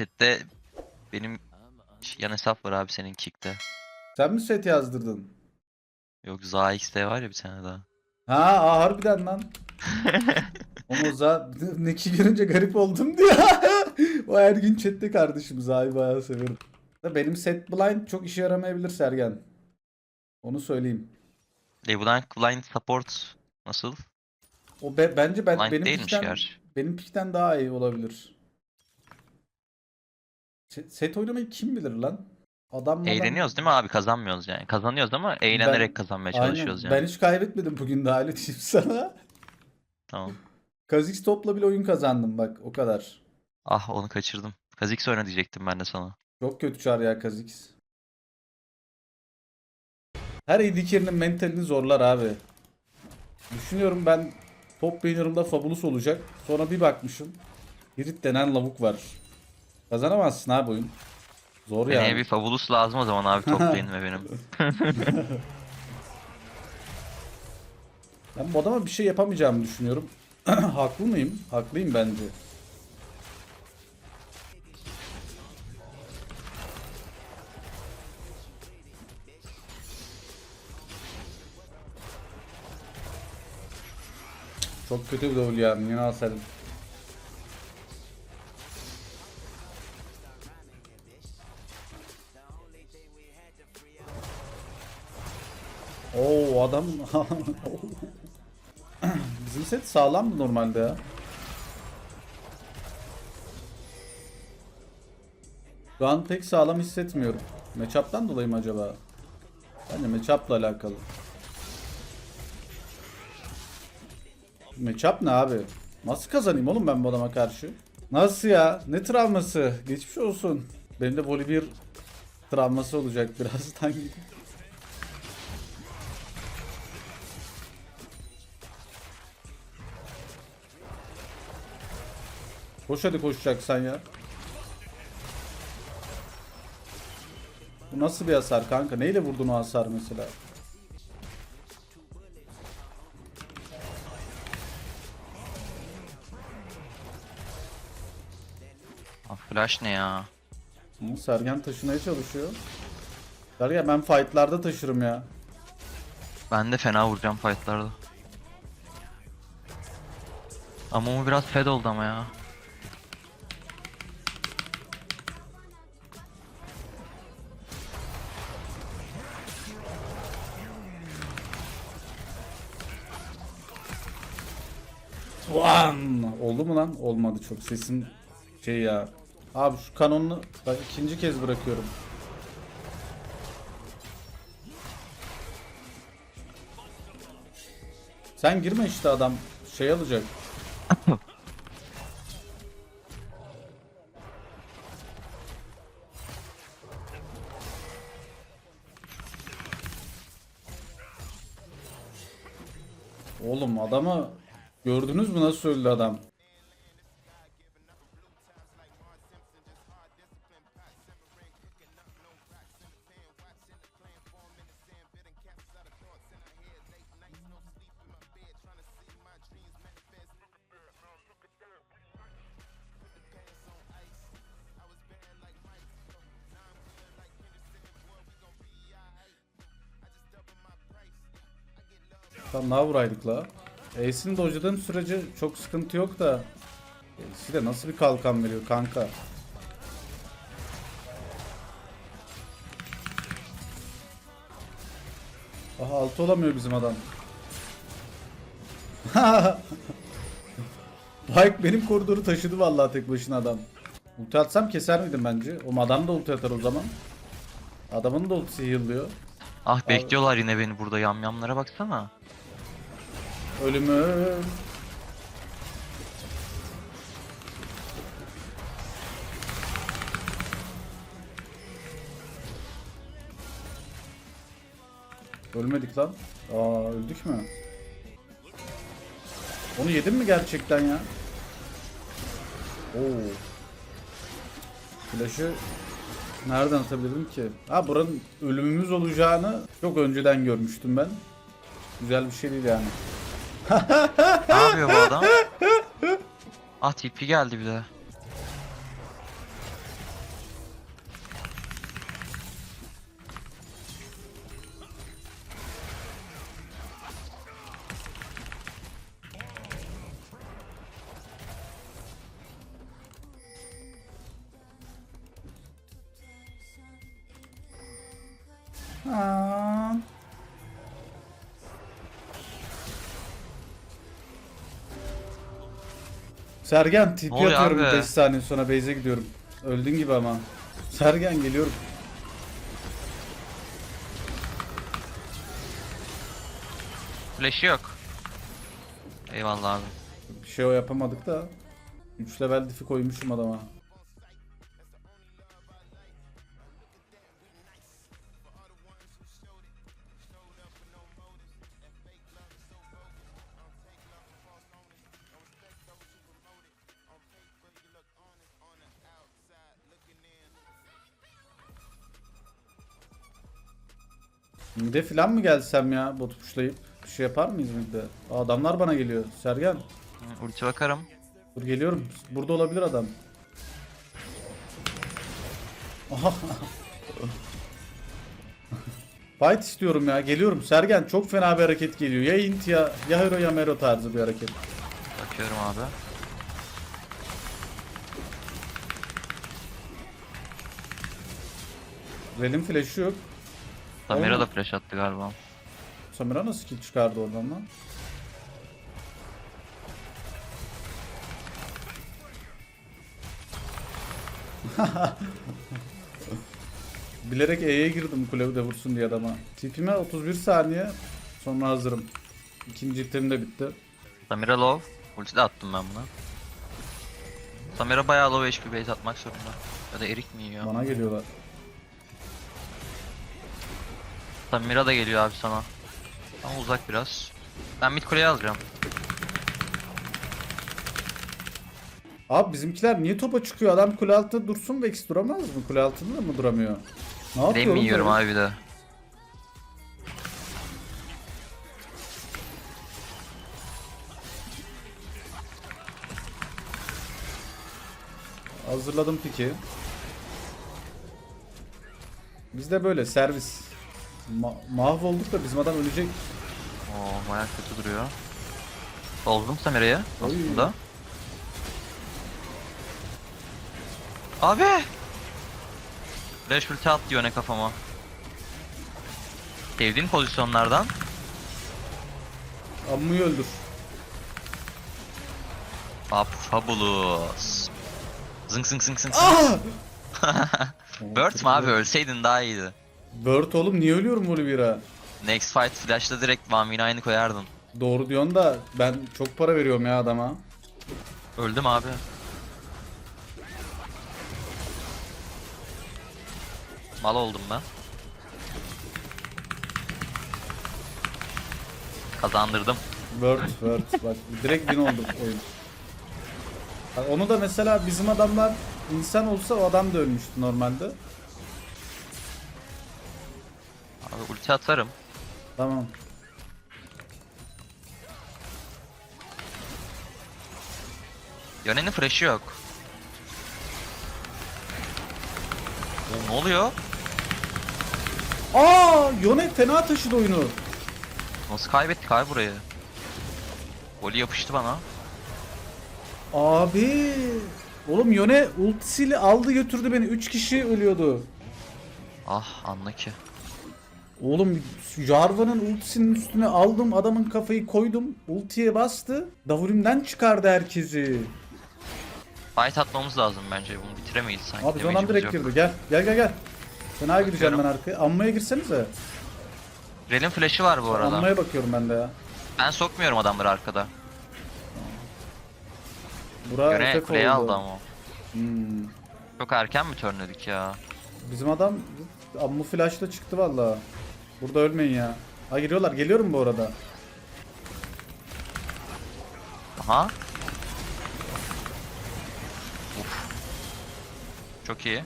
chatte benim yan hesap var abi senin Kick'te. Sen mi set yazdırdın? Yok ZaX'te var ya bir tane daha. Ha aa, harbiden lan. Ama za Neki görünce garip oldum diye. o her gün chatte kardeşimiz ay bayağı severim. Benim set blind çok işe yaramayabilir Sergen. Onu söyleyeyim. LeBlanc Blind Support nasıl? O be- bence ben Blind benim pikten, benim pikten daha iyi olabilir. Se- Set oynamayı kim bilir lan? Adam Eğleniyoruz değil mi abi? Kazanmıyoruz yani. Kazanıyoruz ama eğlenerek kazanmaya Aynen. çalışıyoruz yani. Ben hiç kaybetmedim bugün de öyle diyeyim sana. Tamam. Kazix topla bile oyun kazandım bak o kadar. Ah onu kaçırdım. Kha'Zix oyna diyecektim ben de sana. Çok kötü çar ya Kazix. Her AD mentalini zorlar abi. Düşünüyorum ben top laner'ımda Fabulous olacak. Sonra bir bakmışım. Hirit denen lavuk var. Kazanamazsın abi oyun. Zor Seneye yani. bir Fabulous lazım o zaman abi toplayın ve benim. Ben bu adama bir şey yapamayacağımı düşünüyorum. Haklı mıyım? Haklıyım bence. Çok kötü bir davul ya. Yine Oo adam Bizim set sağlam mı normalde ya? Şu an pek sağlam hissetmiyorum. Matchup'tan dolayı mı acaba? Bence matchup'la alakalı. Matchup ne abi? Nasıl kazanayım oğlum ben bu adama karşı? Nasıl ya? Ne travması? Geçmiş olsun. Benim de voli bir travması olacak birazdan. Koş hadi koşacaksan ya. Bu nasıl bir hasar kanka? Neyle vurdun o hasar mesela? Ah flash ne ya? Hı, Sergen taşımaya çalışıyor. Sergen ben fightlarda taşırım ya. Ben de fena vuracağım fightlarda. Ama o biraz fed oldu ama ya. Ulan! Oldu mu lan? Olmadı çok. Sesin şey ya. Abi şu kanonunu bak ikinci kez bırakıyorum. Sen girme işte adam şey alacak. Oğlum adamı gördünüz mü nasıl öldü adam? Tam daha vuraydık la. Ace'ini dojladığım sürece çok sıkıntı yok da. Ace de nasıl bir kalkan veriyor kanka. Aha altı olamıyor bizim adam. Pike benim koridoru taşıdı vallahi tek başına adam. Ulti atsam keser miydim bence? O adam da ulti atar o zaman. Adamın da ultisi heal'lıyor. Ah bekliyorlar yine beni burada yamyamlara baksana. Ölümüm. Ölmedik lan. Aa öldük mü? Onu yedin mi gerçekten ya? Oo. Flash'ı nereden atabilirim ki? Ha buranın ölümümüz olacağını çok önceden görmüştüm ben. Güzel bir şey değil yani ne yapıyor bu adam? Ah tipi geldi bir de. Aa. Sergen Ne oluyor atıyorum abi? 5 saniye sonra base'e gidiyorum. Öldün gibi ama. Sergen geliyorum. Flash'ı yok. Eyvallah abi. Bir şey o yapamadık da. 3 level diff'i koymuşum adama. Mide falan mı gelsem ya bot pushlayıp bir şey yapar mıyız midde? Aa, Adamlar bana geliyor. Sergen. Hı, Ulti bakarım. Dur geliyorum. Burada olabilir adam. Aha. Fight istiyorum ya. Geliyorum. Sergen çok fena bir hareket geliyor. Ya int ya ya hero ya mero tarzı bir hareket. Bakıyorum abi. Rel'in flash'ı yok. Samira da flash attı galiba. Samira nasıl kill çıkardı oradan lan? Bilerek E'ye girdim kule de vursun diye adama. Tipime 31 saniye sonra hazırım. İkinci item de bitti. Samira low. Ulti de attım ben buna. Samira bayağı low HP base atmak zorunda. Ya da erik mi yiyor? Bana geliyorlar. Samira da geliyor abi sana. Ama uzak biraz. Ben mid kuleyi alacağım. Abi bizimkiler niye topa çıkıyor? Adam kule altında dursun Vex duramaz mı? Kule altında da mı duramıyor? Ne yapıyor? Yiyorum böyle? abi bir de. Hazırladım piki. Biz de böyle servis. Ma- mahvolduk da bizim adam ölecek. Oo bayağı kötü duruyor. Bozdum Samira'yı Oy. aslında. Abi! Flash ulti at diyor ne kafama. Sevdiğim pozisyonlardan. Ammu'yu öldür. Fab fabulous. Zınk zınk zınk zınk. Aa! Bird mi abi ölseydin daha iyiydi. Bird oğlum niye ölüyorum Volibear'a? Next fight flash'la direkt Vamina aynı koyardın. Doğru diyorsun da ben çok para veriyorum ya adama. Öldüm abi. Mal oldum ben. Kazandırdım. Bird, Bird. Bak direkt win oldu oyun. Bak onu da mesela bizim adamlar insan olsa o adam da ölmüştü normalde. Ulti atarım. Tamam. Yone'nin flash'ı yok. Ne oluyor? Aa, Yone fena taşıdı oyunu. Nasıl kaybettik abi burayı? Golü yapıştı bana. Abi. Oğlum Yone ultisiyle aldı götürdü beni. 3 kişi ölüyordu. Ah anla ki. Oğlum Jarvan'ın ultisinin üstüne aldım adamın kafayı koydum. Ultiye bastı. W'mden çıkardı herkesi. Fight atmamız lazım bence. Bunu bitiremeyiz sanki. Abi Damage'imiz direkt yok. girdi. Gel. Gel gel gel. Fena gideceğim ben arkaya. Amma'ya girsenize. Rel'in flash'ı var bu arada. Amma'ya bakıyorum ben de ya. Ben sokmuyorum adamları arkada. Bura kuleyi oldu. aldı ama. Hmm. Çok erken mi turnledik ya? Bizim adam Ammu flash'la çıktı valla. Burada ölmeyin ya. Ha giriyorlar. Geliyorum bu arada. Aha. Uf. Çok iyi.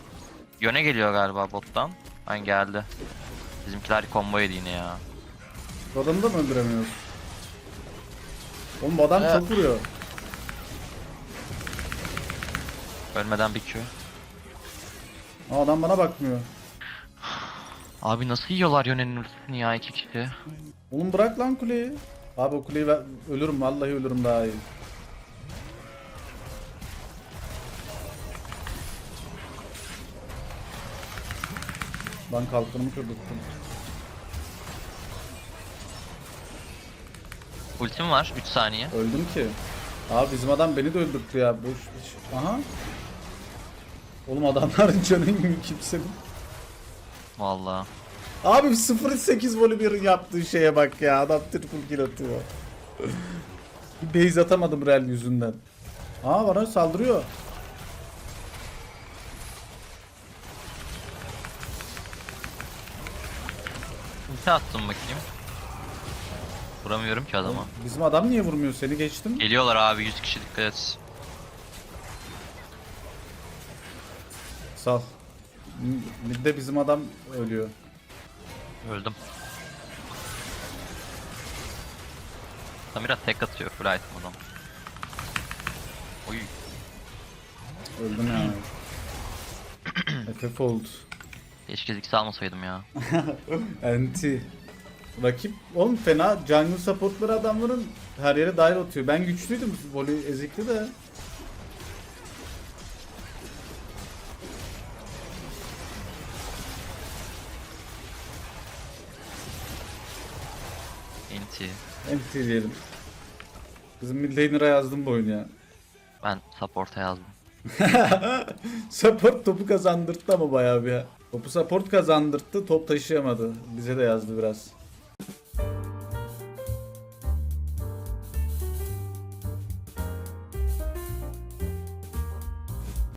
Yöne geliyor galiba bottan. Aynen geldi. Bizimkiler combo yedi yine ya. Bu adamı da mı öldüremiyoruz? Oğlum bu adam Evet. çok vuruyor. Ölmeden bir Q. Aa, adam bana bakmıyor. Abi nasıl yiyorlar yönenin ultisini ya iki kişi? Oğlum bırak lan kuleyi. Abi o kuleyi ver... ölürüm vallahi ölürüm daha iyi. Lan kalkanımı kırdırttım. Ultim var 3 saniye. Öldüm ki. Abi bizim adam beni de öldürttü ya. Boş, boş. Aha. Oğlum adamların canı kimsenin. Vallahi. Abi 0-8 volü yaptığı şeye bak ya. Adam triple kill atıyor. Bir base atamadım rel yüzünden. Aa bana saldırıyor. Ulti attım bakayım. Vuramıyorum ki adama. Bizim adam niye vurmuyor? Seni geçtim. Geliyorlar abi 100 kişi dikkat et. Sal. Bir de bizim adam ölüyor. Öldüm. Samira tek atıyor full item adam. Oy. Öldüm yani. FF oldu. Keşke Ziggs almasaydım ya. Anti. Rakip oğlum fena jungle supportları adamların her yere dahil atıyor. Ben güçlüydüm voley ezikli de. Inti. Anti diyelim. Bizim mid laner'a yazdım bu oyunu ya. Ben support'a yazdım. Support topu kazandırttı ama bayağı bir ya. Topu support kazandırttı, top taşıyamadı. Bize de yazdı biraz.